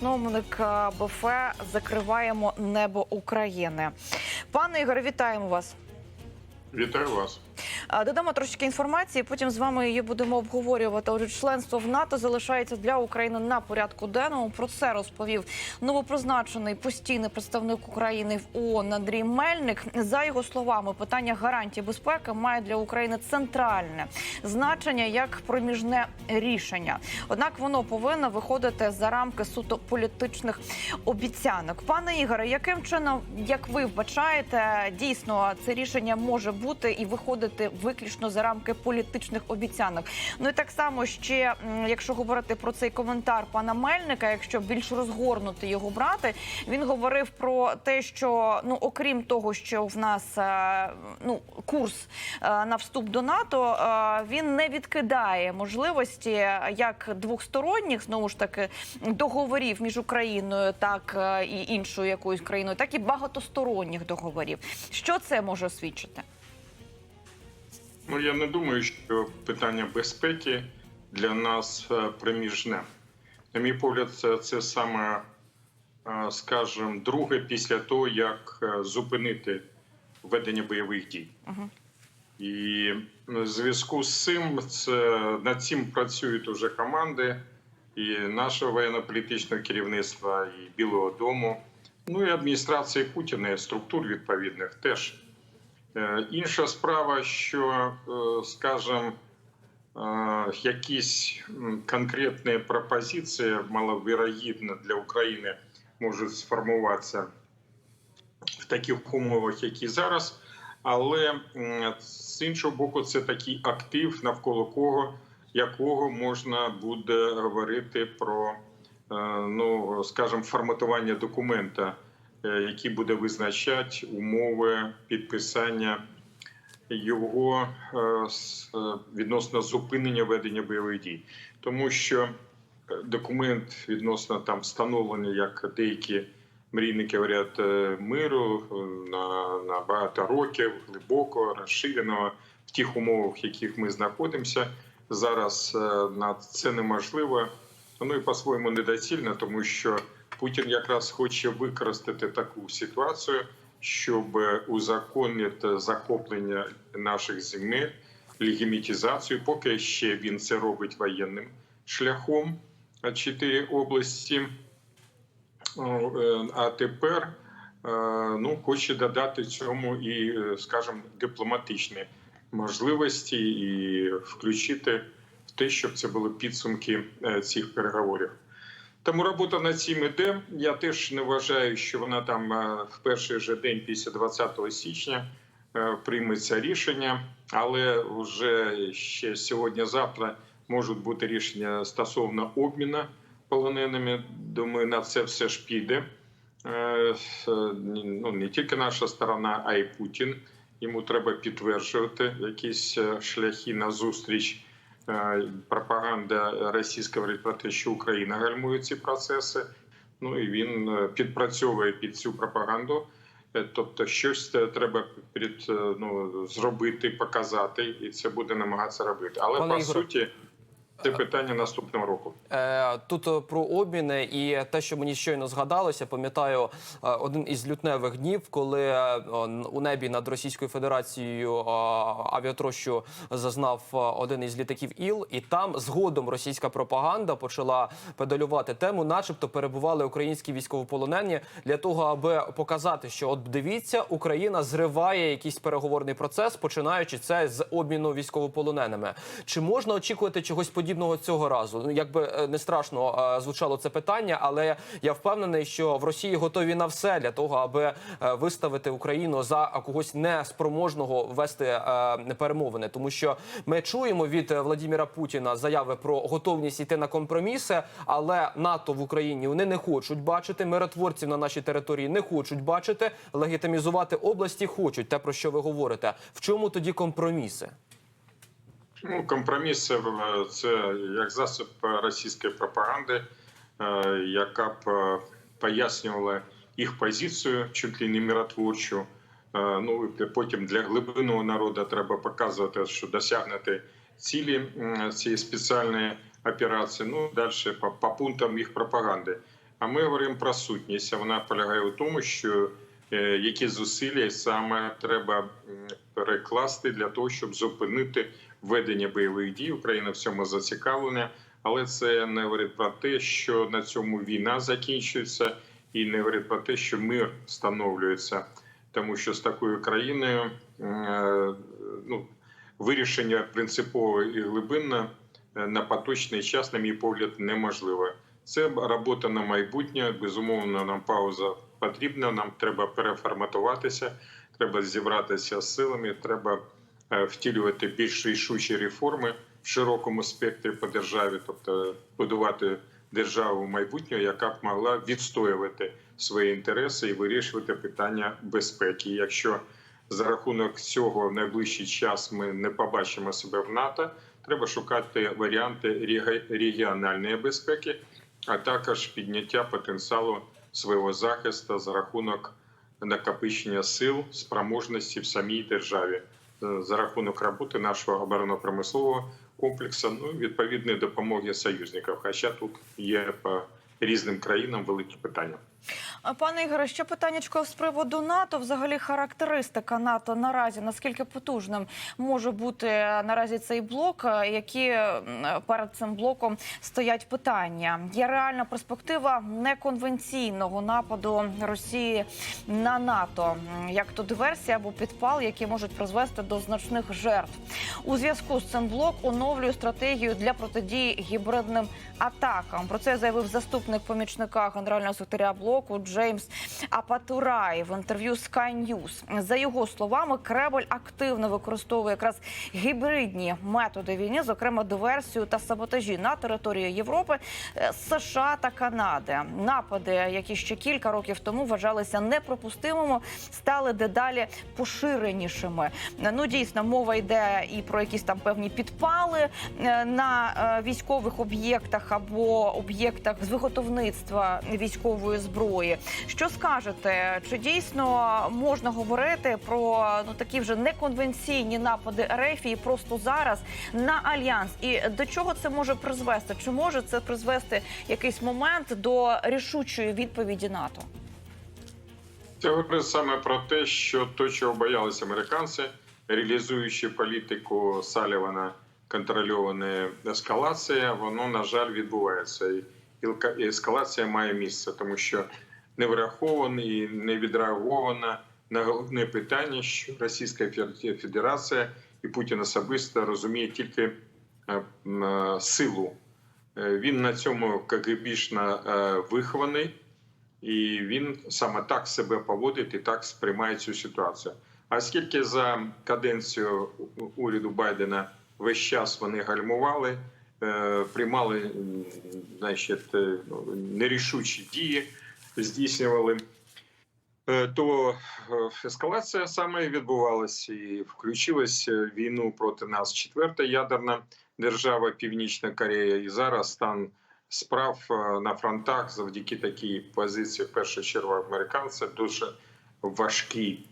Чиновник е, БФ закриваємо небо України. Пане Ігоре, вітаємо вас. Вітаю вас. Додамо трошки інформації. Потім з вами її будемо обговорювати. Отже, членство в НАТО залишається для України на порядку денному. Про це розповів новопризначений постійний представник України в ООН Андрій Мельник. За його словами, питання гарантії безпеки має для України центральне значення як проміжне рішення. Однак воно повинно виходити за рамки суто політичних обіцянок. Пане Ігоре, яким чином, як ви вбачаєте, дійсно це рішення може бути і виходити виключно за рамки політичних обіцянок? Ну і так само ще, якщо говорити про цей коментар пана Мельника, якщо більш розгорнути його брати, він говорив про те, що ну окрім того, що в нас е, ну курс е, на вступ до НАТО, е, він не відкидає можливості як двосторонніх знову ж таки договорів між Україною, так і іншою якоюсь країною, так і багатосторонніх договорів. Що це може свідчити? Ну я не думаю, що питання безпеки для нас е, приміжне. На мій погляд, це, це саме, е, скажімо, друге після того, як е, зупинити ведення бойових дій. І в зв'язку з цим це над цим працюють уже команди і нашого воєнно-політичного керівництва, і Білого Дому, ну і адміністрації Путіна, і структур відповідних теж. Е, Інша справа, що, е, скажімо, е, якісь конкретні пропозиції маловірогідно для України можуть сформуватися в таких умовах, які зараз. Але з іншого боку, це такий актив, навколо кого якого можна буде говорити про, ну скажімо, форматування документа, який буде визначати умови підписання його е, е, відносно зупинення ведення бойових дій, тому що е, документ відносно там встановлення, як деякі мрійники говорять, е, миру е, на, на багато років, глибоко розширеного в тих умовах, в яких ми знаходимося. Зараз е, на це неможливо. Ну і по-своєму недоцільно, тому що Путін якраз хоче використати таку ситуацію, щоб узаконити захоплення наших земель, легімітизацію. Поки ще він це робить воєнним шляхом. Чотири області. Е, А тепер е, ну, хоче додати цьому і, е, скажімо, дипломатичні можливості і включити в те, щоб це були підсумки цих переговорів. Тому робота над цим іде. Я теж не вважаю, що вона там е, в перший же день після 20 січня е, прийметься рішення, але вже ще сьогодні-завтра можуть бути рішення стосовно обміну полоненими. Думаю, на це все ж піде. Е, Ну не тільки наша сторона, а й Путін. Йому треба підтверджувати якісь шляхи на зустріч. Е, Пропаганда російська говорить про те, що Україна гальмує ці процеси. Ну і він е, підпрацьовує під цю пропаганду. Е, Тобто, щось треба е, ну зробити, показати, і це буде намагатися робити. Але Пане по Ігор. суті, це питання наступного року. Е, Тут е, про обміни і те, що мені щойно згадалося, пам'ятаю е, один із лютневих днів, коли у небі над Російською Федерацією авіатрощу зазнав один із літаків ІЛ, і там згодом російська пропаганда почала педалювати тему, начебто перебували українські військовополонені для того, аби показати, що от дивіться, Україна зриває якийсь переговорний процес, починаючи це з обміну військовополоненими. Чи можна очікувати чогось подібного цього разу? Ну якби е, не страшно е, звучало це питання, але я впевнений, що в Росії готові на все для того, аби е, виставити Україну за когось неспроможного вести перемовини, тому що ми чуємо від Владіміра Путіна заяви про готовність йти на компроміси, але НАТО в Україні вони не хочуть бачити миротворців на нашій території, не хочуть бачити легітимізувати області. Хочуть те про що ви говорите. В чому тоді компроміси? Ну, компроміс це, е, як засіб російської пропаганди, е, яка б е, пояснювала їх позицію, чуть ли не миротворчу. Ну і потім для глибинного народу треба показувати, що досягнути цілі цієї спеціальної операції. Ну далі по, по пунктам їх пропаганди. А ми говоримо про сутність. Вона полягає у тому, що які зусилля саме треба перекласти для того, щоб зупинити ведення бойових дій. Україна в цьому зацікавлена, але це не говорить про те, що на цьому війна закінчується, і не говорить про те, що мир встановлюється, тому що з такою країною е, ну, вирішення принципово і глибинне е, на поточний час, на мій погляд, неможливе. Це робота на майбутнє. Безумовно, нам пауза потрібна. Нам треба переформатуватися, треба зібратися з силами, треба втілювати більш рішучі реформи в широкому спектрі по державі, тобто будувати державу майбутнього, яка б могла відстоювати свої інтереси і вирішувати питання безпеки. Якщо за рахунок цього в найближчий час ми не побачимо себе в НАТО, треба шукати варіанти регіональної безпеки, а також підняття потенціалу свого захисту за рахунок накопичення сил, спроможності в самій державі е, за рахунок роботи нашого оборонно-промислового комплексу, ну відповідної допомоги союзників. Хоча тут є по різним країнам великі питання. Пане Ігоре, ще питаннячко з приводу НАТО. Взагалі характеристика НАТО наразі наскільки потужним може бути наразі цей блок, е, які перед цим блоком стоять питання. Є реальна перспектива неконвенційного нападу Росії на НАТО, як то диверсія або підпал, які можуть призвести до значних жертв. У зв'язку з цим блок оновлює стратегію для протидії гібридним атакам. Про це заявив заступник помічника генерального секретаря блоку Джеймс Апатурай в інтерв'ю Sky News. За його словами, Кремль активно використовує якраз гібридні методи війни, зокрема диверсію та саботажі на території Європи, е, США та Канади. Напади, які ще кілька років тому вважалися неприпустимими, стали дедалі поширенішими. Ну дійсно, мова йде і про якісь там певні підпали е, на е, військових об'єктах або об'єктах з виготовництва військової зброї. Що скажете? Чи дійсно можна говорити про ну такі вже неконвенційні напади Ерефії просто зараз на альянс? І до чого це може призвести? Чи може це призвести якийсь момент до рішучої відповіді НАТО? Це говорить саме про те, що то, чого боялися американці, реалізуючи політику Салівана, контрольована ескалація, воно на жаль відбувається. Ескалація має місце, тому що не враховано і не відреаговано на головне питання, що Російська Федерація і Путін особисто розуміє тільки е, е, силу. Е, Він на цьому КГБшно вихований. І він саме так себе поводить і так сприймає цю ситуацію. А оскільки за каденцію уряду Байдена весь час вони гальмували, приймали значить, е, ну, нерішучі дії, здійснювали, то ескалація саме відбувалася і включилась в війну проти нас четверта ядерна держава Північна Корея. І зараз стан справ на фронтах завдяки такій позиції, в першу чергу американців, дуже важкі.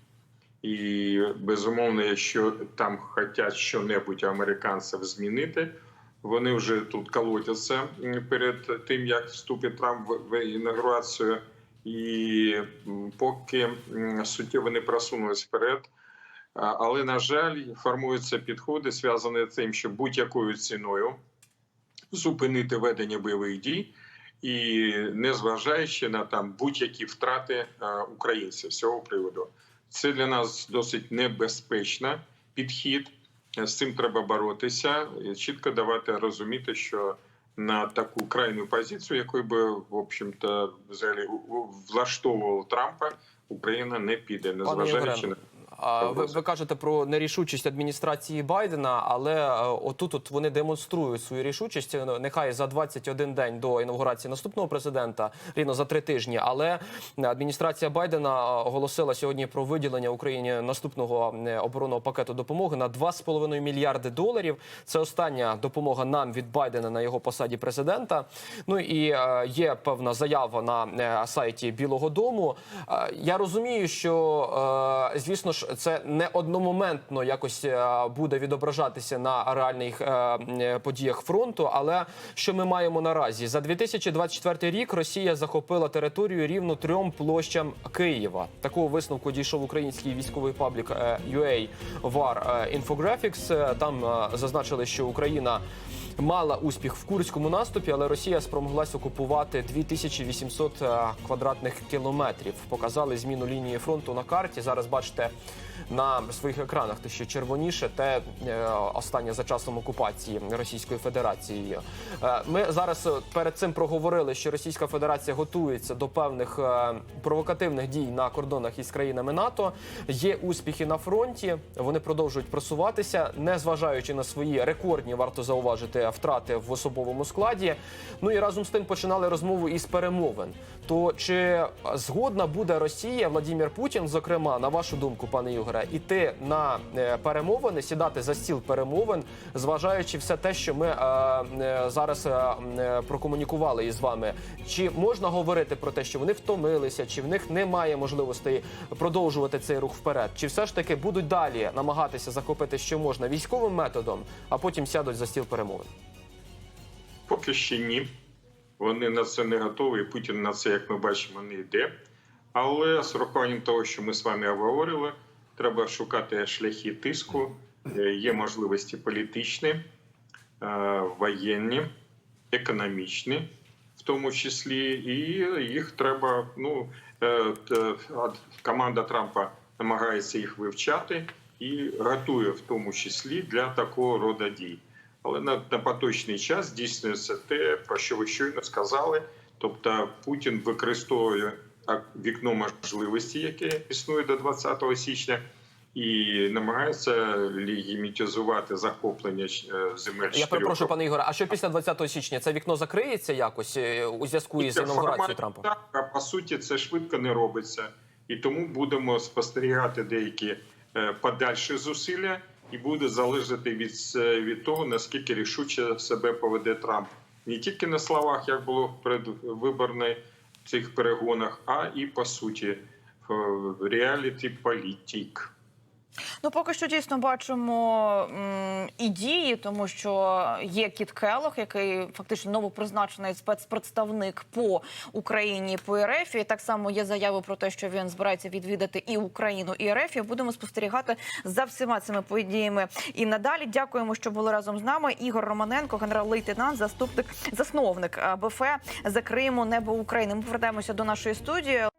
І безумовно, якщо там хочуть що-небудь американців змінити, вони вже тут колотяться перед тим, як вступить Трамп в- інаугурацію. І поки суттєво не просунулись вперед. Але, на жаль, формуються підходи, зв'язані з тим, що будь-якою ціною зупинити ведення бойових дій, і незважаючи на там будь-які втрати українців з цього приводу. Це для нас досить небезпечний підхід. З цим треба боротися. І чітко давати розуміти, що на таку крайню позицію, якою би в общем-то взагалі влаштовував Трампа, Україна не піде, незважаючи на ви, ви кажете про нерішучість адміністрації Байдена, але е, отут от вони демонструють свою рішучість. е, Нехай за 21 день до інаугурації наступного президента, рівно за три тижні. Але адміністрація Байдена е, оголосила сьогодні про виділення Україні наступного е, оборонного пакету допомоги на 2,5 мільярди доларів. Це остання допомога нам від Байдена на його посаді президента. Ну і е, є певна заява на е, сайті Білого Дому. Е, Я розумію, що е, звісно ж це не одномоментно якось е, буде відображатися на реальних е, е, подіях фронту. Але що ми маємо наразі за 2024 рік? Росія захопила територію рівно трьом площам Києва. Такого висновку дійшов український військовий паблік UA War Infographics. Там зазначили, що Україна. Мала успіх в курському наступі, але Росія спромоглась окупувати 2800 е, квадратних кілометрів. Показали зміну лінії фронту на карті. Зараз бачите на своїх екранах те, що червоніше, те е, останнє за часом окупації Російською Федерацією. Е, Ми зараз перед цим проговорили, що Російська Федерація готується до певних провокативних дій на кордонах із країнами НАТО. Є успіхи на фронті. Вони продовжують просуватися, не зважаючи на свої рекордні, варто зауважити, втрати в особовому складі. Ну і разом з тим починали розмову із перемовин. То чи згодна буде Росія, Владимир Путін, зокрема, на вашу думку, пане Ігоре, іти на е, перемовини, сідати за стіл перемовин, зважаючи все те, що ми е, е, зараз е, е, прокомунікували із вами? Чи можна говорити про те, що вони втомилися, чи в них немає можливостей продовжувати цей рух вперед? Чи все ж таки будуть далі намагатися захопити що можна військовим методом, а потім сядуть за стіл перемовин? Поки ще ні. Вони на це не готові. Путін на це, як ми бачимо, не йде. Але з урахуванням того, що ми з вами обговорили, треба шукати шляхи тиску. Е, Є можливості політичні, е, воєнні, економічні, в тому числі, і їх треба. Ну е, команда Трампа намагається їх вивчати і готує в тому числі для такого роду дій. Але на, на поточний час здійснюється те, про що ви щойно сказали. Тобто Путін використовує вікно можливості, яке існує до 20 січня, і намагається легімітизувати захоплення е, земель. Я перепрошую, пане Ігоре. А що після 20 січня це вікно закриється якось е, у зв'язку із інаугурацією Трампа? Так, а по суті, це швидко не робиться, і тому будемо спостерігати деякі е, подальші зусилля, і буде залежати від, від того, наскільки рішуче себе поведе Трамп не тільки на словах, як було в передвиборних цих перегонах, а і по суті в реаліті політик. Ну, поки що дійсно бачимо м, і дії, тому що є Кіт Келох, який фактично новопризначений спецпредставник по Україні по РФ. І так само є заяви про те, що він збирається відвідати і Україну, і РФ. І будемо спостерігати за всіма цими подіями. І надалі дякуємо, що були разом з нами. Ігор Романенко, генерал-лейтенант, заступник, засновник БФ за Криму, небо України. Ми повертаємося до нашої студії.